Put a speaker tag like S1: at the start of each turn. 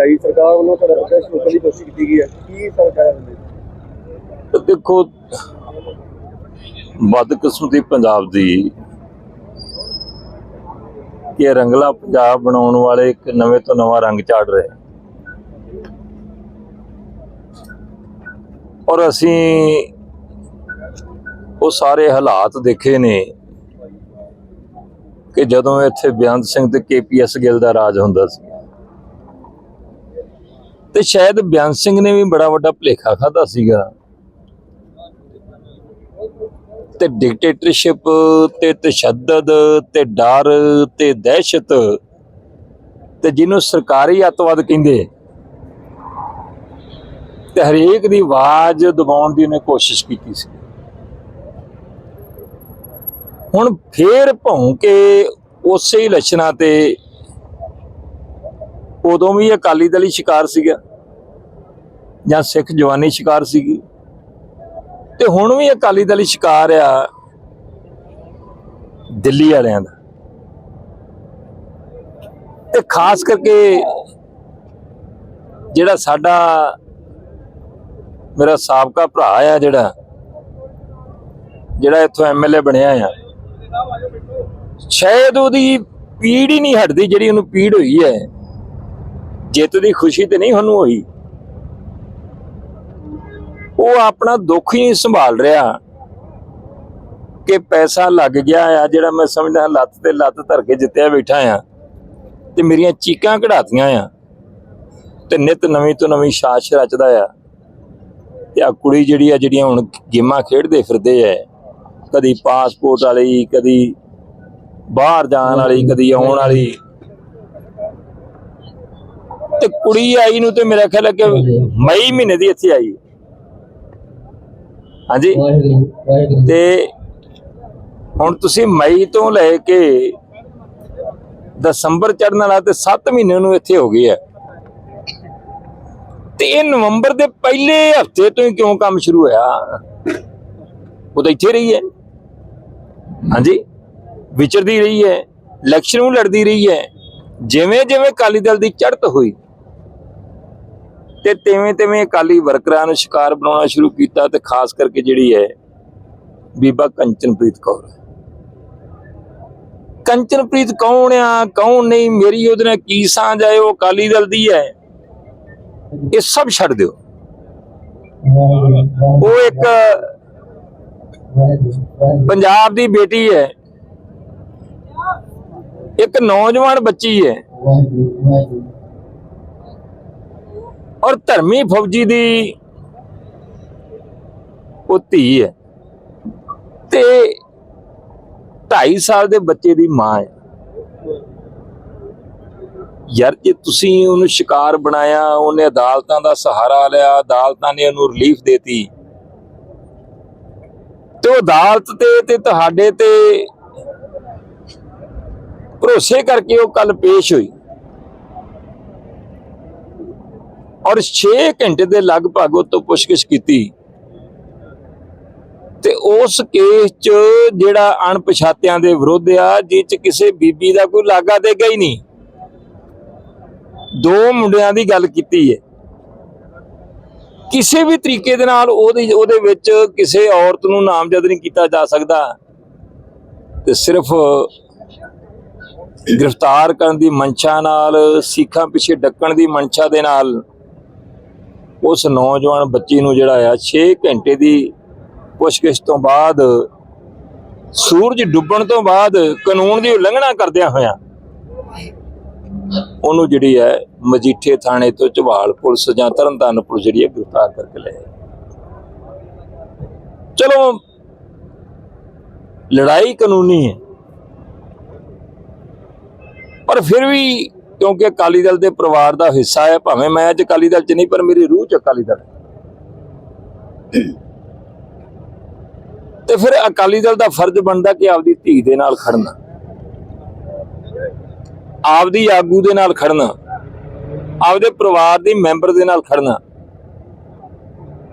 S1: ਆਈ ਸਰਕਾਰ ਵੱਲੋਂ ਤੁਹਾਡਾ ਪ੍ਰੋਟੈਸਟ ਰੋਕਣ ਦੀ ਕੋਸ਼ਿਸ਼ ਕੀਤੀ ਗਈ ਹੈ। ਕੀ ਸਰਕਾਰ ਨੇ
S2: ਦੇਖੋ ਬਦਕਿਸਮਤੀ ਪੰਜਾਬ ਦੀ ਕਿ ਰੰਗਲਾ ਪੰਜਾਬ ਬਣਾਉਣ ਵਾਲੇ ਇੱਕ ਨਵੇਂ ਤੋਂ ਨਵਾਂ ਰੰਗ ਚਾੜ ਰਹੇ ਔਰ ਅਸੀਂ ਉਹ ਸਾਰੇ ਹਾਲਾਤ ਦੇਖੇ ਨੇ ਕਿ ਜਦੋਂ ਇੱਥੇ ਬੇਅੰਤ ਸਿੰਘ ਤੇ ਕੇਪੀਐਸ ਗਿੱਲ ਦਾ ਰਾਜ ਹੁੰਦਾ ਸੀ ਤੇ ਸ਼ਾਇਦ ਬੇਅੰਤ ਸਿੰਘ ਨੇ ਵੀ ਬੜਾ ਵੱਡਾ ਭੁਲੇਖਾ ਖਾਦਾ ਸੀਗਾ। ਤੇ ਡਿਕਟੇਟਰਸ਼ਿਪ ਤੇ ਤਸ਼ੱਦਦ ਤੇ ਡਰ ਤੇ ਦਹਿਸ਼ਤ ਤੇ ਜਿਹਨੂੰ ਸਰਕਾਰੀ ਅੱਤਵਾਦ ਕਹਿੰਦੇ। ਤੇ ਹਰੇਕ ਦੀ ਆਵਾਜ਼ ਦਬਾਉਣ ਦੀ ਉਹਨੇ ਕੋਸ਼ਿਸ਼ ਕੀਤੀ ਸੀ। ਹੁਣ ਫੇਰ ਭੌਂ ਕੇ ਉਸੇ ਹੀ ਲੱਛਣਾਂ ਤੇ ਉਦੋਂ ਵੀ ਅਕਾਲੀ ਦਲ ਹੀ ਸ਼ਿਕਾਰ ਸੀਗਾ। ਜਾਂ ਸਿੱਖ ਜਵਾਨੀ ਸ਼ਿਕਾਰ ਸੀਗੀ। ਤੇ ਹੁਣ ਵੀ ਅਕਾਲੀ ਦਲ ਹੀ ਸ਼ਿਕਾਰ ਆ ਦਿੱਲੀ ਵਾਲਿਆਂ ਦਾ। ਤੇ ਖਾਸ ਕਰਕੇ ਜਿਹੜਾ ਸਾਡਾ ਮੇਰਾ ਸਾਬਕਾ ਭਰਾ ਆ ਜਿਹੜਾ ਜਿਹੜਾ ਇੱਥੋਂ ਐਮਐਲਏ ਬਣਿਆ ਆ, ਸ਼ਾਇਦ ਉਹਦੀ ਪੀੜ ਹੀ ਨਹੀਂ ਹਟਦੀ ਜਿਹੜੀ ਉਹਨੂੰ ਪੀੜ ਹੋਈ ਹੈ। ਜਿੱਤ ਦੀ ਖੁਸ਼ੀ ਤੇ ਨਹੀਂ ਸਾਨੂੰ ਹੋਈ। ਉਹ ਆਪਣਾ ਦੁੱਖ ਹੀ ਸੰਭਾਲ ਰਿਹਾ ਕਿ ਪੈਸਾ ਲੱਗ ਗਿਆ ਆ, ਜਿਹੜਾ ਮੈਂ ਸਮਝਦਾ ਲੱਤ ਤੇ ਲੱਤ ਧਰ ਕੇ ਜਿੱਤਿਆ ਬੈਠਾ ਆ ਤੇ ਮੇਰੀਆਂ ਚੀਕਾਂ ਕਢਾਤੀਆਂ ਆ ਤੇ ਨਿਤ ਨਵੀਂ ਤੋਂ ਨਵੀਂ ਸਾਸ਼ ਰਚਦਾ ਆ ਤੇ ਆ ਕੁੜੀ ਜਿਹੜੀ ਆ, ਜਿਹੜੀਆਂ ਹੁਣ ਗੇਮਾਂ ਖੇਡਦੇ ਫਿਰਦੇ ਐ ਕਦੀ ਪਾਸਪੋਰਟ ਵਾਲੀ, ਕਦੀ ਬਾਹਰ ਜਾਣ ਵਾਲੀ, ਕਦੀ ਆਉਣ ਵਾਲੀ ਤੇ ਕੁੜੀ ਆਈ ਨੂੰ ਤੇ ਮੇਰਾ ਖਿਆਲ ਹੈ ਕਿ ਮਈ ਮਹੀਨੇ ਦੀ ਇੱਥੇ ਆਈ। ਹਾਂਜੀ। ਤੇ ਹੁਣ ਤੁਸੀਂ ਮਈ ਤੋਂ ਲੈ ਕੇ ਦਸੰਬਰ ਚੜਨ ਵਾਲਾ ਤੇ 7 ਮਹੀਨੇ ਨੂੰ ਇੱਥੇ ਹੋ ਗਏ ਆ। ਤੇ ਇਹ ਨਵੰਬਰ ਦੇ ਪਹਿਲੇ ਹਫ਼ਤੇ ਤੋਂ ਹੀ ਕਿਉਂ ਕੰਮ ਸ਼ੁਰੂ ਹੋਇਆ? ਉਹ ਤਾਂ ਇੱਥੇ ਰਹੀ ਹੈ। ਹਾਂਜੀ। ਵਿਚਰਦੀ ਰਹੀ ਹੈ। ਇਲੈਕਸ਼ਨ ਨੂੰ ਲੜਦੀ ਰਹੀ ਹੈ। ਜਿਵੇਂ ਜਿਵੇਂ ਅਕਾਲੀ ਦਲ ਦੀ ਚੜ੍ਹਤ ਹੋਈ ਤੇ ਤਿਵੇਂ ਤਿਵੇਂ ਅਕਾਲੀ ਵਰਕਰਾਂ ਨੂੰ ਸ਼ਿਕਾਰ ਬਣਾਉਣਾ ਸ਼ੁਰੂ ਕੀਤਾ ਤੇ ਖਾਸ ਕਰਕੇ ਜਿਹੜੀ ਹੈ ਬੀਬਾ ਕੰਚਨਪ੍ਰੀਤ ਕੌਰ। ਕੰਚਨਪ੍ਰੀਤ ਕੌਣ ਆ, ਕੌਣ ਨਹੀਂ, ਮੇਰੀ ਉਹਦੇ ਨਾਲ ਕੀ ਸਾਂਝ ਹੈ ਉਹ ਅਕਾਲੀ ਦਲ ਦੀ ਹੈ। ਇਹ ਸਭ ਛੱਡ ਦਿਓ। ਉਹ ਇੱਕ ਪੰਜਾਬ ਦੀ ਬੇਟੀ ਹੈ। ਇੱਕ ਨੌਜਵਾਨ ਬੱਚੀ ਹੈ। ਔਰ ਧਰਮੀ ਫੌਜੀ ਦੀ ਉਹ ਧੀ ਹੈ। ਤੇ 2.5 ਸਾਲ ਦੇ ਬੱਚੇ ਦੀ ਮਾਂ ਹੈ। ਯਾਰ, ਜੇ ਤੁਸੀਂ ਉਹਨੂੰ ਸ਼ਿਕਾਰ ਬਣਾਇਆ, ਉਹਨੇ ਅਦਾਲਤਾਂ ਦਾ ਸਹਾਰਾ ਲਿਆ, ਅਦਾਲਤਾਂ ਨੇ ਉਹਨੂੰ ਰਿਲੀਫ ਦੇਤੀ, ਤੇ ਉਹ ਅਦਾਲਤ ਤੇ ਤੇ ਤੁਹਾਡੇ ਤੇ ਭਰੋਸੇ ਕਰਕੇ ਉਹ ਕੱਲ ਪੇਸ਼ ਹੋਈ। ਔਰ 6 ਘੰਟੇ ਦੇ ਲਗਭਗ ਉਹ ਤੋਂ ਪੁੱਛਗਿੱਛ ਕੀਤੀ। ਤੇ ਉਸ ਕੇਸ 'ਚ ਜਿਹੜਾ ਅਣਪਛਾਤਿਆਂ ਦੇ ਵਿਰੁੱਧ ਆ, ਜਿਹ 'ਚ ਕਿਸੇ ਬੀਬੀ ਦਾ ਕੋਈ ਲਾਗਾ ਦੇਗਾ ਹੀ ਨਹੀਂ। ਦੋ ਮੁੰਡਿਆਂ ਦੀ ਗੱਲ ਕੀਤੀ ਹੈ ਕਿਸੇ ਵੀ ਤਰੀਕੇ ਦੇ ਨਾਲ ਉਹਦੇ ਉਹਦੇ ਵਿੱਚ ਕਿਸੇ ਔਰਤ ਨੂੰ ਨਾਮਜ਼ਦ ਨਹੀਂ ਕੀਤਾ ਜਾ ਸਕਦਾ। ਤੇ ਸਿਰਫ ਗ੍ਰਿਫਤਾਰ ਕਰਨ ਦੀ ਮਨਸ਼ਾ ਨਾਲ, ਸਿੱਖਾਂ ਪਿੱਛੇ ਡੱਕਣ ਦੀ ਮਨਸ਼ਾ ਦੇ ਨਾਲ ਉਸ ਨੌਜਵਾਨ ਬੱਚੀ ਨੂੰ ਜਿਹੜਾ ਆ 6 ਘੰਟੇ ਦੀ ਪੁੱਛਗਿੱਛ ਤੋਂ ਬਾਅਦ, ਸੂਰਜ ਡੁੱਬਣ ਤੋਂ ਬਾਅਦ ਕਾਨੂੰਨ ਦੀ ਉਲੰਘਣਾ ਕਰਦਿਆਂ ਹੋਇਆਂ ਉਹਨੂੰ ਜਿਹੜੀ ਹੈ ਮਜੀਠੇ ਥਾਣੇ ਤੋਂ ਝਵਾਲ ਪੁਲਿਸ ਜਾਂ ਤਰਨਤਾਰਨ ਪੁਲਿਸ ਜਿਹੜੀ ਹੈ ਗ੍ਰਿਫਤਾਰ ਕਰਕੇ ਲੈ ਚਲੋ, ਲੜਾਈ ਕਾਨੂੰਨੀ ਹੈ। ਪਰ ਫਿਰ ਵੀ ਕਿਉਂਕਿ ਅਕਾਲੀ ਦਲ ਦੇ ਪਰਿਵਾਰ ਦਾ ਹਿੱਸਾ ਹੈ, ਭਾਵੇਂ ਮੈਂ ਅੱਜ ਅਕਾਲੀ ਦਲ ਚ ਨਹੀਂ, ਪਰ ਮੇਰੀ ਰੂਹ ਚ ਅਕਾਲੀ ਦਲ ਤੇ ਫਿਰ ਅਕਾਲੀ ਦਲ ਦਾ ਫਰਜ਼ ਬਣਦਾ ਕਿ ਆਪਦੀ ਧੀ ਦੇ ਨਾਲ ਖੜਨਾ ਆਪਦੀ ਆਗੂ ਦੇ ਨਾਲ ਖੜਨਾ ਆਪਦੇ ਪਰਿਵਾਰ ਦੇ ਮੈਂਬਰ ਦੇ ਨਾਲ ਖੜਨਾ